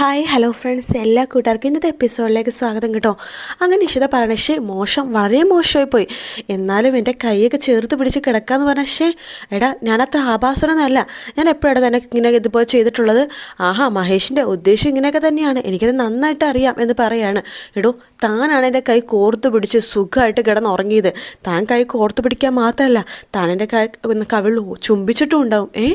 Hi hello friends എല്ലാ കൂട്ടുകാർക്കും ഇന്നത്തെ എപ്പിസോഡിലേക്ക് സ്വാഗതം കേട്ടോ. അങ്ങനെ ഇഷിത പറയണ ശേ മോശം വളരെ മോശമായി പോയി. എന്നാലും എന്റെ കൈയൊക്കെ ചേർത്ത് പിടിച്ച് കിടക്കാന്ന് പറഞ്ഞ ശേ എടാ ഞാനത്ര ആഭാസനൊന്നുമല്ല. ഞാൻ എപ്പോഴാണ് തന്നെ ഇങ്ങനെ ഇതുപോലെ ചെയ്തിട്ടുള്ളത്? ആഹാ മഹേഷിന്റെ ഉദ്ദേശം ഇങ്ങനെയൊക്കെ തന്നെയാണ്. എനിക്കത് നന്നായിട്ട് അറിയാം എന്ന് പറയാണ്. എടോ താനാണ് എന്റെ കൈ കോർത്ത് പിടിച്ച് സുഖമായിട്ട് കിടന്നുറങ്ങിയത്. താൻ കൈ കോർത്ത് പിടിക്കാൻ മാത്രമല്ല താൻ എന്റെ കൈ കവിൾ ചുംബിച്ചിട്ടും ഉണ്ടാവും. ഏ?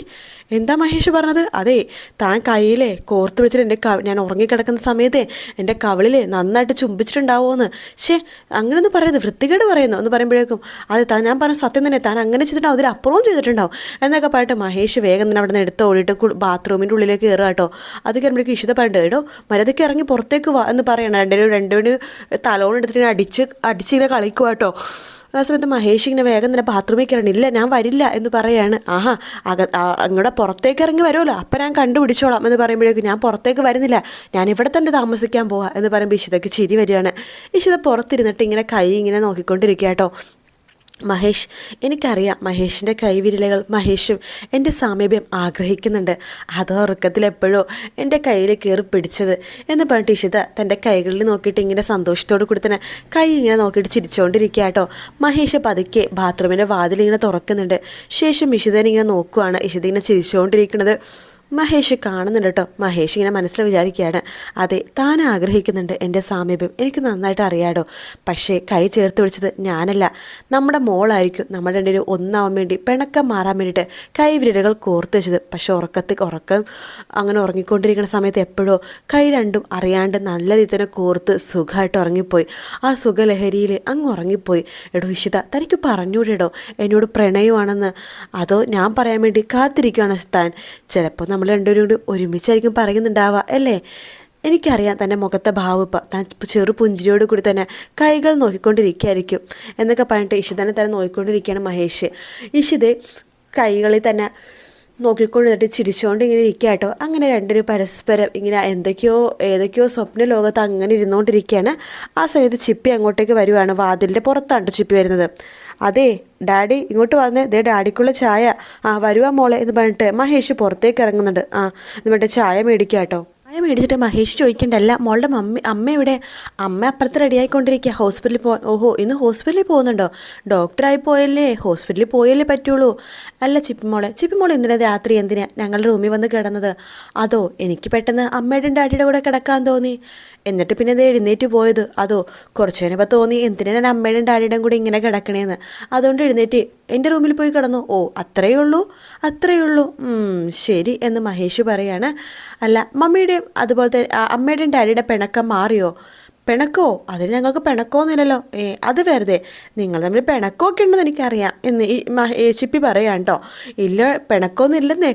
എന്താ മഹേഷ് പറഞ്ഞത്? അതെ താൻ കയ്യിലെ കോർത്ത് പിടിച്ചിട്ട് എന്റെ കവി ഞാൻ ഉറങ്ങിക്കിടക്കുന്ന സമയത്തെ എന്റെ കവിളിൽ നന്നായിട്ട് ചുംബിച്ചിട്ടുണ്ടാവുമെന്ന് ശേ അങ്ങനെയൊന്നും പറയരുത്. വൃത്തികേട് പറയുന്നു എന്ന് പറയുമ്പോഴേക്കും അതെ താൻ ഞാൻ പറഞ്ഞ സത്യം തന്നെ താൻ അങ്ങനെ ചെയ്തിട്ടുണ്ടാവും അതിലപ്പുറവും ചെയ്തിട്ടുണ്ടാവും. എന്നൊക്കെ പറഞ്ഞിട്ട് മഹേഷ് വേഗം തന്നെ അവിടെ നിന്ന് എടുത്ത് ഓടിയിട്ട് ബാത്റൂമിന്റെ ഉള്ളിലേക്ക് കയറുക കേട്ടോ. അത് കഴിയുമ്പോഴേക്കും ഇഷിത പറഞ്ഞിട്ട് കേട്ടോ മര്യാദയ്ക്ക് ഇറങ്ങി പുറത്തേക്ക് വാ എന്ന് പറയണം. രണ്ടുപേരും രണ്ടുപേരും തലോണം എടുത്തിട്ട് അടിച്ച് അടിച്ചിങ്ങനെ കളിക്കുക കേട്ടോ ആ സമയത്ത് മഹേഷ് ഇങ്ങനെ വേഗം തന്നെ ബാത്റൂമിൽ കയറണം. ഇല്ല ഞാൻ വരില്ല എന്ന് പറയാണ്. ആഹാ അക അങ്ങോട്ട് പുറത്തേക്ക് ഇറങ്ങി വരുമല്ലോ. അപ്പം ഞാൻ കണ്ടുപിടിച്ചോളാം എന്ന് പറയുമ്പോഴേക്കും ഞാൻ പുറത്തേക്ക് വരുന്നില്ല. ഞാൻ ഇവിടെ തന്നെ താമസിക്കാൻ പോവാ എന്ന് പറയുമ്പോൾ ഇഷിതയ്ക്ക് ചിരി വരികയാണ്. ഇഷിത പുറത്തിരുന്നിട്ട് ഇങ്ങനെ കൈ ഇങ്ങനെ നോക്കിക്കൊണ്ടിരിക്കുക കേട്ടോ മഹേഷ് എനിക്കറിയാം മഹേഷിന്റെ കൈവിരലുകൾ മഹേഷും എന്റെ സാമീപ്യം ആഗ്രഹിക്കുന്നുണ്ട്. അതോ ഉറക്കത്തിലെപ്പോഴോ എന്റെ കയ്യിൽ കയറി പിടിച്ചത് എന്ന് പറഞ്ഞിട്ട് ഇഷിത തന്റെ കൈകളിൽ നോക്കിയിട്ട് ഇങ്ങനെ സന്തോഷത്തോട് കൂടി തന്നെ കൈ ഇങ്ങനെ നോക്കിയിട്ട് ചിരിച്ചുകൊണ്ടിരിക്കുക കേട്ടോ മഹേഷ് പതുക്കെ ബാത്റൂമിന്റെ വാതിലിങ്ങനെ തുറക്കുന്നുണ്ട്. ശേഷം ഇഷിതനെ ഇങ്ങനെ നോക്കുവാണ്. ഇഷിത ഇങ്ങനെ ചിരിച്ചുകൊണ്ടിരിക്കുന്നത് മഹേഷ് കാണുന്നുണ്ട് കേട്ടോ. മഹേഷ് ഇങ്ങനെ മനസ്സിൽ വിചാരിക്കുകയാണ്. അതെ താൻ ആഗ്രഹിക്കുന്നുണ്ട് എന്റെ സാമീപ്യം. എനിക്ക് നന്നായിട്ട് അറിയാടോ. പക്ഷേ കൈ ചേർത്ത് പിടിച്ചത് ഞാനല്ല. നമ്മുടെ മോളായിരിക്കും നമ്മുടെ രണ്ടിനും ഒന്നാവാൻ വേണ്ടി പിണക്കം മാറാൻ വേണ്ടിയിട്ട് കൈവിരലുകൾ കോർത്ത് വെച്ചത്. പക്ഷെ ഉറക്കത്തിൽ ഉറക്കം അങ്ങനെ ഉറങ്ങിക്കൊണ്ടിരിക്കുന്ന സമയത്ത് എപ്പോഴോ കൈ രണ്ടും അറിയാണ്ട് നല്ല രീതി തന്നെ കോർത്ത് സുഖമായിട്ട് ഉറങ്ങിപ്പോയി. ആ സുഖലഹരിയിൽ അങ്ങ് ഉറങ്ങിപ്പോയി. എടോ ഇഷിത തനിക്ക് പറഞ്ഞൂടെടോ എന്നോട് പ്രണയമാണെന്ന്. അതോ ഞാൻ പറയാൻ വേണ്ടി കാത്തിരിക്കുകയാണ് താൻ? ചിലപ്പോൾ നമ്മൾ രണ്ടുപേരും കൂടി ഒരുമിച്ചായിരിക്കും പറയുന്നുണ്ടാവുക അല്ലേ? എനിക്കറിയാം തന്റെ മുഖത്തെ ഭാവം ഇപ്പം. താൻ ചെറു പുഞ്ചിരിയോട് കൂടി തന്നെ കൈകൾ നോക്കിക്കൊണ്ടിരിക്കുകയായിരിക്കും. എന്നൊക്കെ പറഞ്ഞിട്ട് ഇഷിതനെ തന്നെ നോക്കിക്കൊണ്ടിരിക്കുകയാണ് മഹേഷ്. ഇഷിത് കൈകളിൽ തന്നെ നോക്കിക്കൊണ്ട് നിന്നിട്ട് ചിരിച്ചുകൊണ്ട് ഇങ്ങനെ ഇരിക്കുക കേട്ടോ. അങ്ങനെ രണ്ടുപേരും പരസ്പരം ഇങ്ങനെ എന്തൊക്കെയോ ഏതൊക്കെയോ സ്വപ്ന ലോകത്ത് അങ്ങനെ ഇരുന്നുകൊണ്ടിരിക്കുകയാണ്. ആ സമയത്ത് ചിപ്പി അങ്ങോട്ടേക്ക് വരുവാണ്. വാതിലിന്റെ പുറത്താണ് ചിപ്പി വരുന്നത്. അതെ ഡാഡി ഇങ്ങോട്ട് വന്നേ. ദേ ഡാഡിക്കുള്ള ചായ. ആ വരുവാ മോളെ എന്ന് പറഞ്ഞിട്ട് മഹേഷ് പുറത്തേക്ക് ഇറങ്ങുന്നുണ്ട്. ആ എന്ന് പറഞ്ഞിട്ട് ചായ മേടിക്കാട്ടോ. കേട്ടോ ചായ മേടിച്ചിട്ട് മഹേഷ് ചോദിക്കണ്ടല്ല മോളുടെ മമ്മി അമ്മ എവിടെ? അമ്മ അപ്പുറത്ത് റെഡി ആയിക്കൊണ്ടിരിക്കുക ഹോസ്പിറ്റലിൽ പോ ഓഹോ ഇന്ന് ഹോസ്പിറ്റലിൽ പോകുന്നുണ്ടോ? ഡോക്ടറായി പോയല്ലേ ഹോസ്പിറ്റലിൽ പോയല്ലേ പറ്റുള്ളൂ. അല്ല ചിപ്പിമോളെ ചിപ്പിമോൾ ഇന്നലെ രാത്രി എന്തിനാ ഞങ്ങളുടെ റൂമിൽ വന്ന് കിടന്നത്? അതോ എനിക്ക് പെട്ടെന്ന് അമ്മയുടെ ഡാഡിയുടെ കൂടെ കിടക്കാൻ തോന്നി. എന്നിട്ട് പിന്നെ എഴുന്നേറ്റ് പോയത്. അതോ കുറച്ച് കഴിഞ്ഞപ്പോൾ തോന്നി എന്തിനാണ് അമ്മയുടെയും ഡാഡിയുടെയും കൂടെ ഇങ്ങനെ കിടക്കണേന്ന്. അതുകൊണ്ട് എഴുന്നേറ്റ് എന്റെ റൂമിൽ പോയി കിടന്നു. ഓ അത്രയേ ഉള്ളൂ അത്രയേ ഉള്ളൂ. ശരി എന്ന് മഹേഷ് പറയാണ്. അല്ല മമ്മിയുടെയും അതുപോലത്തെ അമ്മയുടെയും ഡാഡിയുടെ പിണക്കം മാറിയോ? പിണക്കോ? അതിന് ഞങ്ങൾക്ക് പിണക്കോന്നില്ലല്ലോ ഏ അത് വെറുതെ. നിങ്ങൾ തമ്മിൽ പിണക്കമൊക്കെ ഉണ്ടെന്ന് എനിക്കറിയാം എന്ന് ഈ ചിപ്പി പറയാം കേട്ടോ. ഇല്ല പിണക്കമൊന്നും ഇല്ലെന്നേ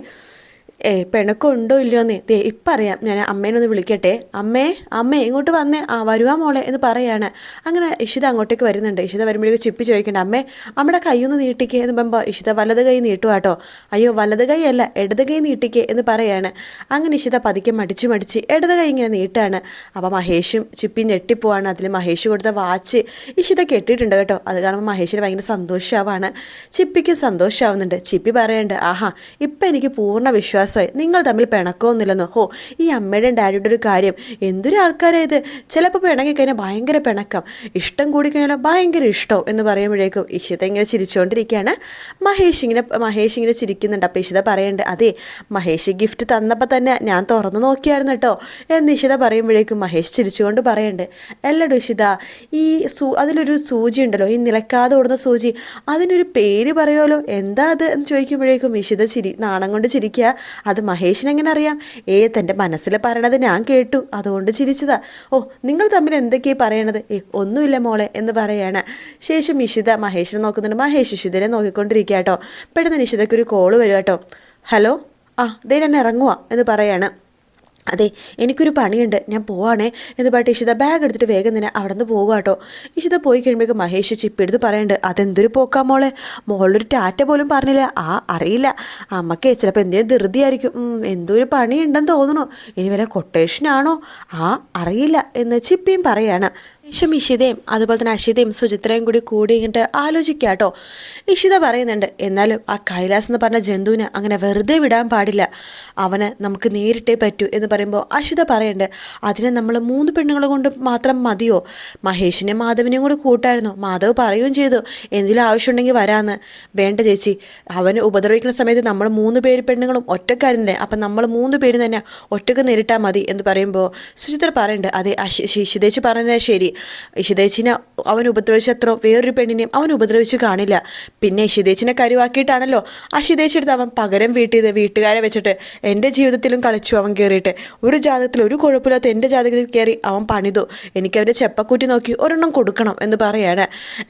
ഏ പെണക്കുണ്ടോ ഇല്ലയോ എന്ന്? ദേ ഇപ്പം അറിയാം. ഞാൻ അമ്മേനെ ഒന്ന് വിളിക്കട്ടെ. അമ്മേ അമ്മേ ഇങ്ങോട്ട് വന്നേ. ആ വരുവാ മോളെ എന്ന് പറയാണ്. അങ്ങനെ ഇഷിത അങ്ങോട്ടേക്ക് വരുന്നുണ്ട്. ഇഷിത വരുമ്പോഴേക്ക് ചിപ്പി ചോദിക്കണ്ട അമ്മേ അമ്മയുടെ കൈയൊന്ന് നീട്ടിക്കേ എന്ന് പറയുമ്പോൾ ഇഷിത വലത് കൈ നീട്ടുക കേട്ടോ അയ്യോ വലത് കൈ അല്ല ഇടത് കൈ നീട്ടിക്കേ എന്ന് പറയാണ്. അങ്ങനെ ഇഷിത പതുക്കെ മടിച്ച് മടിച്ച് ഇടത് കൈ ഇങ്ങനെ നീട്ടാണ്. അപ്പോൾ മഹേഷും ചിപ്പി ഞെട്ടിപ്പോവാണ്. അതിൽ മഹേഷ് കൊടുത്ത വാച്ച് ഇഷിത കെട്ടിയിട്ടുണ്ട് കേട്ടോ. അത് കാണുമ്പോൾ മഹേഷിന് ഭയങ്കര സന്തോഷമാവാണ് ചിപ്പിക്കും സന്തോഷമാവുന്നുണ്ട് ചിപ്പി പറയുന്നുണ്ട് ആഹാ ഇപ്പം എനിക്ക് പൂർണ വിശ്വാസം വിശ്വാസമായി നിങ്ങൾ തമ്മിൽ പിണക്കമൊന്നുമില്ലെന്നോ? ഹോ ഈ അമ്മയുടെയും ഡാഡിയുടെ ഒരു കാര്യം. എന്തൊരു ആൾക്കാരായത് ചിലപ്പോൾ പിണങ്ങി കഴിഞ്ഞാൽ ഭയങ്കര പിണക്കം. ഇഷ്ടം കൂടി കഴിഞ്ഞാൽ ഭയങ്കര ഇഷ്ടം എന്ന് പറയുമ്പോഴേക്കും ഇഷിത ഇങ്ങനെ ചിരിച്ചുകൊണ്ടിരിക്കുകയാണ്. മഹേഷ് ഇങ്ങനെ മഹേഷ് ഇങ്ങനെ ചിരിക്കുന്നുണ്ട്. അപ്പോൾ ഇഷിത പറയുന്നുണ്ട് അതെ മഹേഷ് ഗിഫ്റ്റ് തന്നപ്പോൾ തന്നെ ഞാൻ തുറന്നു നോക്കിയായിരുന്നു കേട്ടോ. എന്ന് ഇഷിത പറയുമ്പോഴേക്കും മഹേഷ് ചിരിച്ചുകൊണ്ട് പറയുന്നുണ്ട് അല്ലടോ ഇഷിത ഈ സൂ അതിലൊരു സൂചി ഉണ്ടല്ലോ ഈ നിലക്കാതെ ഓടുന്ന സൂചി അതിനൊരു പേര് പറയുമല്ലോ എന്താ അത്? എന്ന് ചോദിക്കുമ്പോഴേക്കും ഇഷിത ചിരി നാണം കൊണ്ട് ചിരിക്കുക. അത് മഹേഷിന് എങ്ങനെ അറിയാം ഏ തന്റെ മനസ്സിൽ പറയണത് ഞാൻ കേട്ടു. അതുകൊണ്ട് ചിരിച്ചതാ. ഓ നിങ്ങൾ തമ്മിൽ എന്തൊക്കെയാണ് പറയണത്? ഏ ഒന്നുമില്ല മോളെ എന്ന് പറയാണ്. ശേഷം ഇഷിത മഹേഷിനെ നോക്കുന്നുണ്ട്. മഹേഷ് ഇഷിതനെ നോക്കിക്കൊണ്ടിരിക്കുക കേട്ടോ പെട്ടെന്ന് നിഷിതയ്ക്കൊരു കോൾ വരും കേട്ടോ. ഹലോ? ആ ദേ ഞാൻ ഇറങ്ങുക എന്ന് പറയാണ്. അതെ എനിക്കൊരു പണിയുണ്ട്. ഞാൻ പോവാണേ എന്ന് പറഞ്ഞിട്ട് ഇഷിത ബാഗ് എടുത്തിട്ട് വേഗം തന്നെ അവിടെ നിന്ന് പോകുക കേട്ടോ ഇഷിത പോയി കഴിയുമ്പോഴേക്കും മഹേഷ് ചിപ്പ് എടുത്ത് പറയുന്നുണ്ട് അതെന്തൊരു പോക്കാ മോളെ? മോളൊരു ടാറ്റ പോലും പറഞ്ഞില്ല. ആ അറിയില്ല. അമ്മയ്ക്ക് ചിലപ്പോൾ എന്തേലും ധൃതിയായിരിക്കും. എന്തോ ഒരു പണിയുണ്ടെന്ന് തോന്നുന്നു. ഇനി വല്ല കൊട്ടേഷനാണോ ആ അറിയില്ല എന്ന് ചിപ്പിയും പറയാണ്. ശേഷം ഇഷിതയും അതുപോലെ തന്നെ അഷിതയും സുചിത്രയും കൂടി കൂടി ഇങ്ങോട്ട് ആലോചിക്കുക കേട്ടോ ഇഷിത പറയുന്നുണ്ട് എന്നാലും ആ കൈലാസ് എന്ന് പറഞ്ഞ ജന്തുവിനെ അങ്ങനെ വെറുതെ വിടാൻ പാടില്ല. അവന് നമുക്ക് നേരിട്ടേ പറ്റൂ എന്ന് പറയുമ്പോൾ അഷിത പറയുന്നുണ്ട് അതിനെ നമ്മൾ മൂന്ന് പെണ്ണുങ്ങളെ കൊണ്ട് മാത്രം മതിയോ? മഹേഷിനെ മാധവിനെയും കൂടി കൂട്ടായിരുന്നു. മാധവ് പറയുകയും ചെയ്തു എന്തെങ്കിലും ആവശ്യമുണ്ടെങ്കിൽ വരാമെന്ന് വേണ്ട ചേച്ചി അവന് ഉപദ്രവിക്കുന്ന സമയത്ത് നമ്മൾ മൂന്ന് പേര് പെണ്ണുങ്ങളും ഒറ്റക്കാരുന്നില്ലേ അപ്പം നമ്മൾ മൂന്ന് പേര് തന്നെ ഒറ്റയ്ക്ക് നേരിട്ടാൽ മതി എന്ന് പറയുമ്പോൾ സുചിത്ര പറയുന്നുണ്ട് അതെ അശി ഇഷിതേച്ചി പറഞ്ഞാൽ ശരി. ഇഷിതേച്ചിനെ അവൻ ഉപദ്രവിച്ച അത്ര വേറൊരു പെണ്ണിനെയും അവൻ ഉപദ്രവിച്ചു കാണില്ല. പിന്നെ ഇഷിതേച്ചിനെ കരുവാക്കിയിട്ടാണല്ലോ അഷിതേച്ചെടുത്ത് അവൻ പകരം വീട്ടിയത്. വീട്ടുകാരെ വെച്ചിട്ട് എന്റെ ജീവിതത്തിലും കളിച്ചു അവൻ കയറിയിട്ട്. ഒരു ജാതകത്തിൽ ഒരു കുഴപ്പമില്ലാത്ത എന്റെ ജാതകത്തിൽ കയറി അവൻ പണിതു. എനിക്ക് അവന്റെ ചെപ്പക്കൂറ്റി നോക്കി ഒരെണ്ണം കൊടുക്കണം എന്ന് പറയാണ്.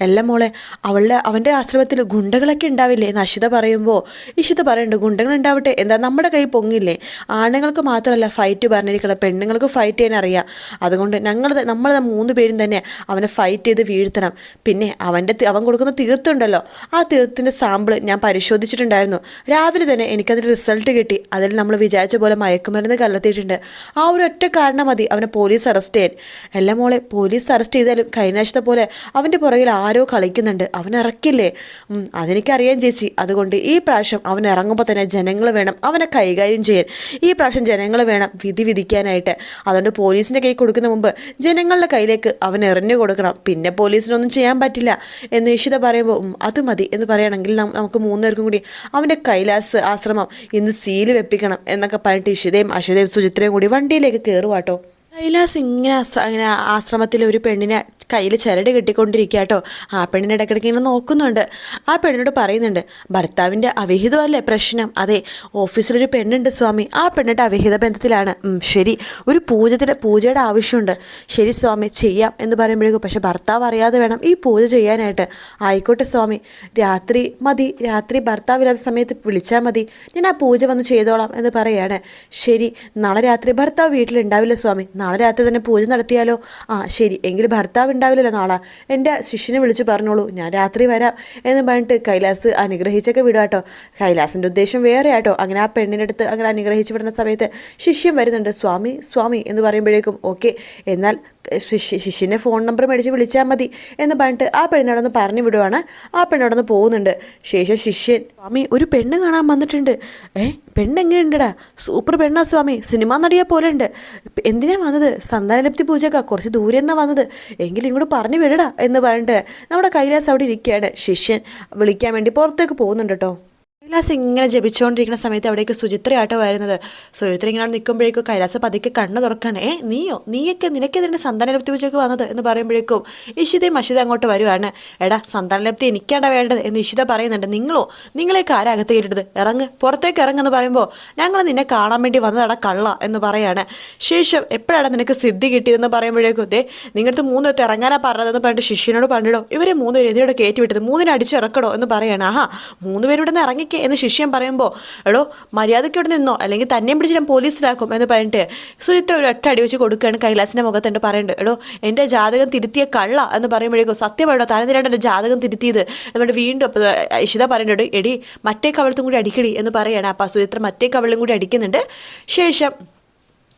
എല്ലാം മോളെ അവളുടെ അവന്റെ ആശ്രമത്തിൽ ഗുണ്ടകളൊക്കെ ഉണ്ടാവില്ലേ എന്ന് അഷിത പറയുമ്പോൾ ഇഷിത പറയുന്നുണ്ട് ഗുണ്ടകൾ ഉണ്ടാവട്ടെ. എന്താ നമ്മുടെ കൈ പൊങ്ങില്ലേ? ആണുങ്ങൾക്ക് മാത്രമല്ല ഫൈറ്റ് പറഞ്ഞിരിക്കണം പെണ്ണുങ്ങൾക്ക് ഫൈറ്റ് ചെയ്യാൻ അറിയാം അതുകൊണ്ട് ഞങ്ങൾ നമ്മൾ മൂന്ന് പേരും തന്നെ അവനെ ഫൈറ്റ് ചെയ്ത് വീഴ്ത്തണം. പിന്നെ അവന്റെ അവൻ കൊടുക്കുന്ന തീർത്തുണ്ടല്ലോ ആ തീർത്തിന്റെ സാമ്പിൾ ഞാൻ പരിശോധിച്ചിട്ടുണ്ടായിരുന്നു. രാവിലെ തന്നെ എനിക്കതിൽ റിസൾട്ട് കിട്ടി. അതിൽ നമ്മൾ വിചാരിച്ച പോലെ മയക്കുമരുന്ന് കല്ലെത്തിയിട്ടുണ്ട് ആ ഒരു ഒറ്റ കാരണം മതി അവനെ പോലീസ് അറസ്റ്റ് ചെയ്യാൻ. എല്ലാം മോളെ പോലീസ് അറസ്റ്റ് ചെയ്താലും കഴിഞ്ഞാഴ്ചത്തെ പോലെ അവന്റെ പുറകിൽ ആരോ കളിക്കുന്നുണ്ട്. അവൻ ഇറക്കില്ലേ? അതെനിക്കറിയാം ചേച്ചി. അതുകൊണ്ട് ഈ പ്രാവശ്യം അവൻ ഇറങ്ങുമ്പോൾ തന്നെ ജനങ്ങൾ വേണം അവനെ കൈകാര്യം ചെയ്യാൻ. ഈ പ്രാവശ്യം ജനങ്ങൾ വേണം വിധി വിധിക്കാനായിട്ട്. അതുകൊണ്ട് പോലീസിന്റെ കൈ കൊടുക്കുന്ന മുമ്പ് ജനങ്ങളുടെ കയ്യിലേക്ക് അവൻ എറിഞ്ഞു കൊടുക്കണം. പിന്നെ പോലീസിനൊന്നും ചെയ്യാൻ പറ്റില്ല. എന്ന് ഇഷിത പറയുമ്പോൾ അത് മതി. എന്ന് പറയുകയാണെങ്കിൽ നമുക്ക് മൂന്നുപേർക്കും കൂടി അവന്റെ കൈലാസ് ആശ്രമം ഇന്ന് സീൽ വെപ്പിക്കണം എന്നൊക്കെ പറഞ്ഞിട്ട് ഇഷിതയും അഷിതയും സുചിത്രയും കൂടി വണ്ടിയിലേക്ക് കയറുവാട്ടോ കൈലാസ് ഇങ്ങനെ ഇങ്ങനെ ആശ്രമത്തിൽ ഒരു പെണ്ണിനെ കയ്യിൽ ചരട് കെട്ടിക്കൊണ്ടിരിക്കുക കേട്ടോ. ആ പെണ്ണിനെ ഇടയ്ക്കിടയ്ക്ക് ഇങ്ങനെ നോക്കുന്നുണ്ട്. ആ പെണ്ണിനോട് പറയുന്നുണ്ട് ഭർത്താവിന്റെ അവിഹിതമല്ലേ പ്രശ്നം? അതെ ഓഫീസിലൊരു പെണ്ണുണ്ട് സ്വാമി. ആ പെണ്ണിന്റെ അവിഹിത ബന്ധത്തിലാണ്. ശരി. ഒരു പൂജത്തിന്റെ പൂജയുടെ ആവശ്യമുണ്ട്. ശരി സ്വാമി ചെയ്യാം. എന്ന് പറയുമ്പോഴേക്കും പക്ഷേ ഭർത്താവ് അറിയാതെ വേണം ഈ പൂജ ചെയ്യാനായിട്ട്. ആയിക്കോട്ടെ സ്വാമി. രാത്രി മതി. രാത്രി ഭർത്താവില്ലാത്ത സമയത്ത് വിളിച്ചാൽ മതി. ഞാൻ ആ പൂജ വന്ന് ചെയ്തോളാം. എന്ന് പറയാണ്. ശരി. നാളെ രാത്രി ഭർത്താവ് വീട്ടിലുണ്ടാവില്ല സ്വാമി. നാളെ രാത്രി തന്നെ പൂജ നടത്തിയാലോ? ആ ശരി. എങ്കിൽ ഭർത്താവ് ഉണ്ടാവില്ലല്ലോ നാളെ. എന്റെ ശിഷ്യനെ വിളിച്ച് പറഞ്ഞോളൂ. ഞാൻ രാത്രി വരാം എന്ന് പറഞ്ഞിട്ട് കൈലാസ് അനുഗ്രഹിച്ചൊക്കെ വിടാട്ടോ കൈലാസിന്റെ ഉദ്ദേശം വേറെ ആട്ടോ അങ്ങനെ ആ പെണ്ണിന്റെ അടുത്ത് അങ്ങനെ അനുഗ്രഹിച്ച് വിടുന്ന സമയത്ത് ശിഷ്യൻ വരുന്നുണ്ട്. സ്വാമി സ്വാമി എന്ന് പറയുമ്പോഴേക്കും ഓക്കെ എന്നാൽ ശിഷ്യനെ ഫോൺ നമ്പർ മേടിച്ച് വിളിച്ചാൽ മതി എന്ന് പറഞ്ഞിട്ട് ആ പെണ്ണിനോടൊന്ന് പറഞ്ഞു വിടുവാണ്. ആ പെണ്ണോടൊന്ന് പോകുന്നുണ്ട്. ശേഷം ശിഷ്യൻ സ്വാമി ഒരു പെണ്ണ് കാണാൻ വന്നിട്ടുണ്ട്. ഏ പെണ്ണെങ്ങനെയുണ്ടടാ? സൂപ്പർ പെണ്ണാ സ്വാമി സിനിമ നടിയെ പോലെ ഉണ്ട്. എന്തിനാ വന്നത്? സന്താനലപ്തി പൂജക്കാ കുറച്ച് ദൂരെ എന്നാ വന്നത്. എങ്കിലും ഇങ്ങോട്ട് പറഞ്ഞു വിടടാ എന്ന് പറഞ്ഞിട്ട് നമ്മുടെ കൈലാസ് അവിടെ ഇരിക്കുകയാണ്. ശിഷ്യൻ വിളിക്കാൻ വേണ്ടി പുറത്തേക്ക് പോകുന്നുണ്ട് കേട്ടോ. കൈലാസ് ഇങ്ങനെ ജപിച്ചുകൊണ്ടിരിക്കുന്ന സമയത്ത് അവിടേക്ക് സുചിത്രയാട്ടോ വരുന്നത്. സുചിത്ര ഇങ്ങനെ നിൽക്കുമ്പോഴേക്കും കൈലാസ പതുക്കെ കണ്ണ് തുറക്കണേ. ഏ നീയോ? നീയൊക്കെ നിനക്കെതിരെ സന്താനലബ്ധി പൂജയ്ക്ക് വന്നത്? എന്ന് പറയുമ്പോഴേക്കും ഇഷിതയും അഷിത അങ്ങോട്ട് വരുവാണ്. എടാ സന്താനലബ്ധി എനിക്കാണ്ട വേണ്ടത് എന്ന് ഇഷിത പറയുന്നുണ്ട്. നിങ്ങളോ? നിങ്ങളെയൊക്കെ ആരാകത്ത് കേട്ടിട്ടത് ഇറങ്ങ്. പുറത്തേക്ക് ഇറങ്ങെന്ന് പറയുമ്പോൾ ഞങ്ങൾ നിന്നെ കാണാൻ വേണ്ടി വന്നതട കള്ള എന്ന് പറയാണ്. ശേഷം എപ്പോഴാണ് നിനക്ക് സിദ്ധി കിട്ടിയതെന്ന് പറയുമ്പോഴേക്കും ദേ നിങ്ങളുടെ മൂന്ന് പേർക്ക് ഇറങ്ങാനാ പറഞ്ഞതെന്ന് പറഞ്ഞിട്ട് ശിഷ്യനോട് പറഞ്ഞിടോ. ഇവരെ മൂന്ന് പേര് ഇതിലൂടെ കയറ്റി വിട്ടത്. മൂന്നിനെ അടിച്ചിറക്കടോ എന്ന് പറയാണ്. ആഹാ മൂന്ന് പേരുടെ നിന്ന് ഇറങ്ങിക്കേ എന്ന് ശിഷ്യൻ പറയുമ്പോൾ എടോ മര്യാദയ്ക്ക് ഇവിടെ നിന്നോ അല്ലെങ്കിൽ തന്നെയും പിടിച്ച് ഞാൻ പോലീസിലാക്കും എന്ന് പറഞ്ഞിട്ട് സുചിത്ര ഒരു ഒറ്റ അടി വെച്ച് കൊടുക്കുകയാണ് കൈലാസിന്റെ മുഖത്ത് എന്റെ പറയുന്നുണ്ട് എടോ എന്റെ ജാതകം തിരുത്തിയ കള്ള എന്ന് പറയുമ്പോഴേക്കും സത്യമായിട്ടോ തലനിരയുടെ എന്റെ ജാതകം തിരുത്തിയത് എന്നിട്ട് വീണ്ടും ഇഷിത പറയുന്നുണ്ട് എടി മറ്റേ കവളത്തും കൂടി അടിക്കടി എന്ന് പറയാണ്. അപ്പോൾ സുചിത്ര മറ്റേ കവളും കൂടി അടിക്കുന്നുണ്ട്. ശേഷം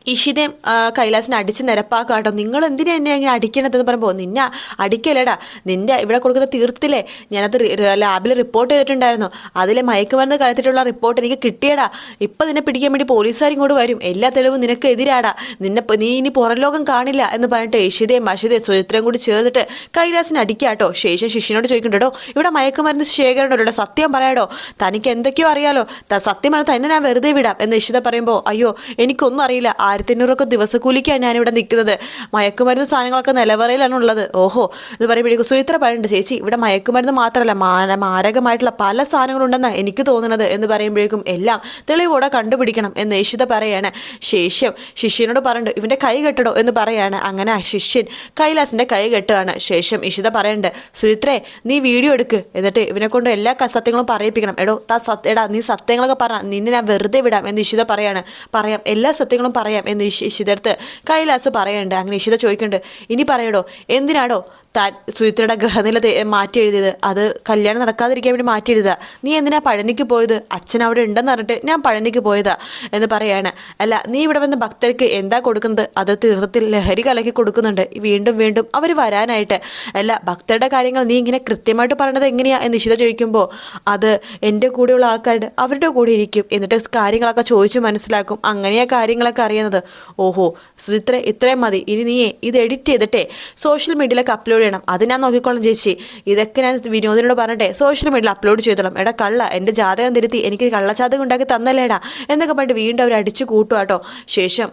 ഇഷിതയും കൈലാസിനെ അടിച്ച് നിരപ്പാക്കാട്ടോ. നിങ്ങൾ എന്തിനാ എന്നെ ഇങ്ങനെ അടിക്കണതെന്ന് പറയുമ്പോൾ നിന്നെ അടിക്കലടാ. നിന്റെ ഇവിടെ കൊടുക്കുന്ന തീർത്തില്ലേ ഞാനത് ലാബിൽ റിപ്പോർട്ട് ചെയ്തിട്ടുണ്ടായിരുന്നു. അതിലെ മയക്കുമരുന്ന് കലത്തിട്ടുള്ള റിപ്പോർട്ട് എനിക്ക് കിട്ടിയടാ. ഇപ്പം നിന്നെ പിടിക്കാൻ വേണ്ടി പോലീസുകാർ ഇങ്ങോട്ട് വരും. എല്ലാ തെളിവും നിനക്ക് എതിരാടാ. നിന്നെ നീ ഇനി പുറം ലോകം കാണില്ല എന്ന് പറഞ്ഞിട്ട് ഇഷിതയും അഷിതയും സുചിത്രയും കൂടി ചേർന്നിട്ട് കൈലാസിനെ അടിക്കാട്ടോ. ശേഷം ശിഷ്യനോട് ചോദിക്കണ്ടോ ഇവിടെ മയക്കുമരുന്ന് ശേഖരണമുണ്ടോ സത്യം പറയാടോ. തനിക്ക് എന്തൊക്കെയോ അറിയാലോ. സത്യം പറഞ്ഞാൽ തന്നെ ഞാൻ വെറുതെ വിടാം. എന്ന് ഇഷിത പറയുമ്പോൾ അയ്യോ എനിക്കൊന്നും അറിയില്ല. ആയിരത്തി അഞ്ഞൂറൊക്കെ ദിവസക്കൂലിക്കാണ് ഞാനിവിടെ നിൽക്കുന്നത് മയക്കുമരുന്ന് സാധനങ്ങളൊക്കെ നിലവറയിലാണ് ഉള്ളത് ഓഹോ എന്ന് പറയുമ്പോഴേക്കും സുചിത്ര പറയുന്നുണ്ട് ചേച്ചി. ഇവിടെ മയക്കുമരുന്ന് മാത്രമല്ല മാന മാരകമായിട്ടുള്ള പല സാധനങ്ങളുണ്ടെന്നാണ് എനിക്ക് തോന്നുന്നത് എന്ന് പറയുമ്പോഴേക്കും എല്ലാം തെളിവോടെ കണ്ടുപിടിക്കണം എന്ന് യേശുദ പറയാണ്. ശേഷം ശിഷ്യനോട് പറയുന്നുണ്ട് ഇവന്റെ കൈ കെട്ടടോ എന്ന് പറയാണ്. അങ്ങനെ ശിഷ്യൻ കൈലാസിന്റെ കൈ കെട്ടുകയാണ്. ശേഷം ഇഷിത പറയുന്നുണ്ട് സുചിത്രേ നീ വീഡിയോ എടുക്ക്. എന്നിട്ട് ഇവനെ കൊണ്ട് എല്ലാ സത്യങ്ങളും പറയിപ്പിക്കണം. എടോ താ സത് എടാ നീ സത്യങ്ങളൊക്കെ പറ. നിന്നെ ഞാൻ വെറുതെ വിടാം എന്ന് ഇഷിത പറയാണ്. പറയാം എല്ലാ സത്യങ്ങളും പറയാം. എന്ന് ഇഷിതെടുത്ത് കൈലാസ് പറയുന്നുണ്ട് അങ്ങനെ ഇഷിത ചോദിക്കുന്നുണ്ട് ഇനി പറയടോ എന്തിനാടോ? താൻ സുചിത്രയുടെ ഗ്രഹനില മാറ്റി എഴുതിയത്. അത് കല്യാണം നടക്കാതിരിക്കാൻ വേണ്ടി മാറ്റി എഴുതുക നീ എന്തിനാ പഴനിക്ക് പോയത്? അച്ഛൻ അവിടെ ഉണ്ടെന്ന് പറഞ്ഞിട്ട് ഞാൻ പഴനിക്ക് പോയതാ എന്ന് പറയാണ്. അല്ല നീ ഇവിടെ വന്ന ഭക്തർക്ക് എന്താ കൊടുക്കുന്നത്? അത് തീർത്ഥത്തിൽ ലഹരി കലക്കി കൊടുക്കുന്നുണ്ട്. വീണ്ടും വീണ്ടും അവർ വരാനായിട്ട്. അല്ല ഭക്തരുടെ കാര്യങ്ങൾ നീ ഇങ്ങനെ കൃത്യമായിട്ട് പറയണത് എങ്ങനെയാ? എന്ന് നിശിത ചോദിക്കുമ്പോൾ അത് എന്റെ കൂടെയുള്ള ആൾക്കാരുടെ അവരുടെ കൂടെ ഇരിക്കും. എന്നിട്ട് കാര്യങ്ങളൊക്കെ ചോദിച്ച് മനസ്സിലാക്കും. അങ്ങനെയാ കാര്യങ്ങളൊക്കെ അറിയുന്നത്. ഓഹോ സുചിത്ര ഇത്രയും മതി. ഇനി നീ ഇത് എഡിറ്റ് ചെയ്തിട്ടേ. സോഷ്യൽ മീഡിയയിലൊക്കെ അപ്ലോഡ് ചെയ്യണം. അത് ഞാൻ നോക്കിക്കോളാം ചേച്ചി. ഇതൊക്കെ ഞാൻ വിനോദിനോട് പറഞ്ഞിട്ടെ സോഷ്യൽ മീഡിയയിൽ അപ്ലോഡ് ചെയ്തോളാം. എടാ കള്ള എന്റെ ജാതകം തിരുത്തി എനിക്ക് കള്ളജാതകം ഉണ്ടാക്കി തന്നല്ലേടാ എന്നൊക്കെ പറഞ്ഞിട്ട് വീണ്ടും അവർ അടിച്ചു കൂട്ടുവാട്ടോ ശേഷം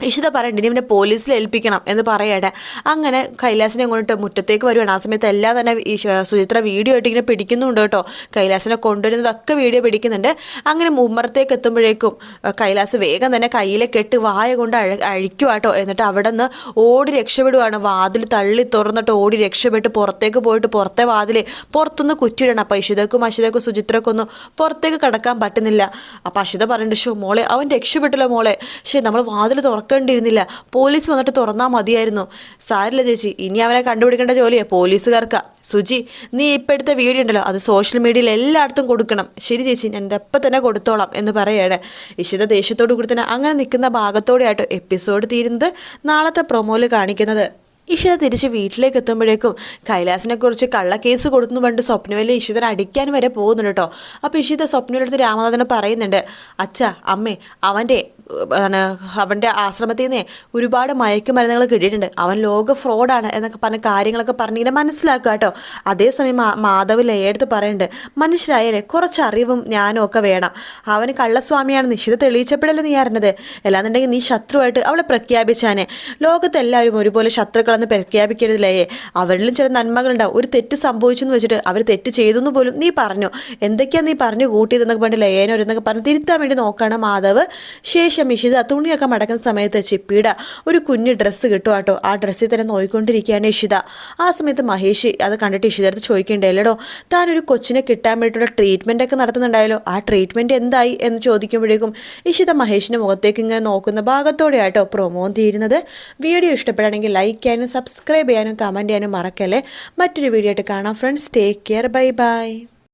ഇഷിത പറയണ്ട ഇനി ഇവനെ പോലീസിൽ ഏൽപ്പിക്കണം എന്ന് പറയട്ടെ. അങ്ങനെ കൈലാസിനെ കൊണ്ടിട്ട് മുറ്റത്തേക്ക് വരുവാണ്. ആ സമയത്ത് എല്ലാം തന്നെ സുചിത്ര വീഡിയോ ആയിട്ട് ഇങ്ങനെ പിടിക്കുന്നുണ്ട് കേട്ടോ. കൈലാസിനെ കൊണ്ടുവരുന്നതൊക്കെ വീഡിയോ പിടിക്കുന്നുണ്ട്. അങ്ങനെ മുമ്മറത്തേക്ക് എത്തുമ്പോഴേക്കും കൈലാസ് വേഗം തന്നെ കയ്യിലെ കെട്ട് വായ കൊണ്ട് അഴ അഴിക്കുവാട്ടോ എന്നിട്ട് അവിടെ നിന്ന് ഓടി രക്ഷപ്പെടുവാണ്. വാതിൽ തള്ളി തുറന്നിട്ട് ഓടി രക്ഷപ്പെട്ട് പുറത്തേക്ക് പോയിട്ട് പുറത്തെ വാതിൽ പുറത്തുനിന്ന് കുറ്റിയിടണം. അപ്പം ഇഷിതക്കും അഷിതക്കും സുചിത്രക്കൊന്നും പുറത്തേക്ക് കടക്കാൻ പറ്റുന്നില്ല. അപ്പം അഷിത പറയുന്നുണ്ട് ഷോ മോളെ അവൻ രക്ഷപ്പെട്ടല്ലോ മോളെ. പക്ഷേ നമ്മൾ വാതിൽ തുറക്കേണ്ടിയിരുന്നില്ല പോലീസ് വന്നിട്ട് തുറന്നാൽ മതിയായിരുന്നു. സാരില്ല ചേച്ചി ഇനി അവനെ കണ്ടുപിടിക്കേണ്ട ജോലിയാണ് പോലീസുകാർക്കാ. സുജി നീ ഇപ്പം എടുത്ത വീഡിയോ ഉണ്ടല്ലോ അത് സോഷ്യൽ മീഡിയയിൽ എല്ലായിടത്തും കൊടുക്കണം. ശരി ചേച്ചി ഞാൻ എന്റെ അപ്പം തന്നെ കൊടുത്തോളാം എന്ന് പറയാണ്. ഇഷിത ദേഷ്യത്തോടു കൂടി തന്നെ അങ്ങനെ നിൽക്കുന്ന ഭാഗത്തോടെയാട്ടോ എപ്പിസോഡ് തീരുന്നത് നാളത്തെ പ്രൊമോയിൽ കാണിക്കുന്നത്. ഇഷിത തിരിച്ച് വീട്ടിലേക്ക് എത്തുമ്പോഴേക്കും കൈലാസിനെ കുറിച്ച് കള്ളക്കേസ് കൊടുത്തു പണ്ട് സ്വപ്നവല്ലി ഇഷിതനെ അടിക്കാൻ വരെ പോകുന്നുണ്ട് കേട്ടോ. അപ്പോൾ ഇഷിത സ്വപ്നവല്ലടുത്ത് രാമനാഥനെ പറയുന്നുണ്ട് അച്ഛ അമ്മേ അവന്റെ ആണ് അവന്റെ ആശ്രമത്തിൽ നിന്നേ ഒരുപാട് മയക്കുമരുന്നുകൾ കിട്ടിയിട്ടുണ്ട്. അവൻ ലോക ഫ്രോഡാണ് എന്നൊക്കെ പറഞ്ഞ കാര്യങ്ങളൊക്കെ പറഞ്ഞിങ്ങനെ മനസ്സിലാക്കുക കേട്ടോ. അതേസമയം മാധവ് ലയടുത്ത് പറയുന്നുണ്ട് മനുഷ്യരായാലേ കുറച്ച് അറിവും ഞാനും ഒക്കെ വേണം. അവന് കള്ളസ്വാമിയാണ് നിശ്ചിത തെളിയിച്ചപ്പോഴല്ലേ നീ അറിഞ്ഞത്? അല്ലാന്നുണ്ടെങ്കിൽ നീ ശത്രുവായിട്ട് അവളെ പ്രഖ്യാപിച്ചാനെ. ലോകത്തെല്ലാവരും ഒരുപോലെ ശത്രുക്കളെന്ന് പ്രഖ്യാപിക്കരുതില്ലേ അവരിലും ചില നന്മകളുണ്ടാവും. ഒരു തെറ്റ് സംഭവിച്ചെന്ന് വെച്ചിട്ട് അവർ തെറ്റ് ചെയ്തു എന്ന് പോലും നീ പറഞ്ഞു. എന്തൊക്കെയാണ് നീ പറഞ്ഞു കൂട്ടിയതെന്നൊക്കെ പറഞ്ഞിട്ട് ലയേനോരെന്നൊക്കെ പറഞ്ഞ് തിരുത്താൻ വേണ്ടി നോക്കുകയാണ് മാധവ്. ഇഷിത തുണിയൊക്കെ മടക്കുന്ന സമയത്ത് ചിപ്പിയുടെ ഒരു കുഞ്ഞ് ഡ്രസ്സ് കിട്ടും കേട്ടോ ആ ഡ്രസ്സിൽ തന്നെ നോയിക്കൊണ്ടിരിക്കുകയാണ് ഇഷിത ആ സമയത്ത് മഹേഷ് അത് കണ്ടിട്ട് ഇഷിത അടുത്ത് ചോദിക്കണ്ടല്ലോ താനൊരു കൊച്ചിനെ കിട്ടാൻ വേണ്ടിയിട്ടുള്ള ട്രീറ്റ്മെന്റ് ഒക്കെ നടത്തുന്നുണ്ടായല്ലോ. ആ ട്രീറ്റ്മെന്റ് എന്തായി? എന്ന് ചോദിക്കുമ്പോഴേക്കും ഇഷിത മഹേഷിന്റെ മുഖത്തേക്ക് ഇങ്ങനെ നോക്കുന്ന ഭാഗത്തോടെ ആയിട്ടോ പ്രൊമോ തീരുന്നത്. വീഡിയോ ഇഷ്ടപ്പെടുകയാണെങ്കിൽ ലൈക്ക് ചെയ്യാനും സബ്സ്ക്രൈബ് ചെയ്യാനും കമന്റ് ചെയ്യാനും മറക്കല്ലേ. മറ്റൊരു വീഡിയോ ആയിട്ട് കാണാം friends take care bye bye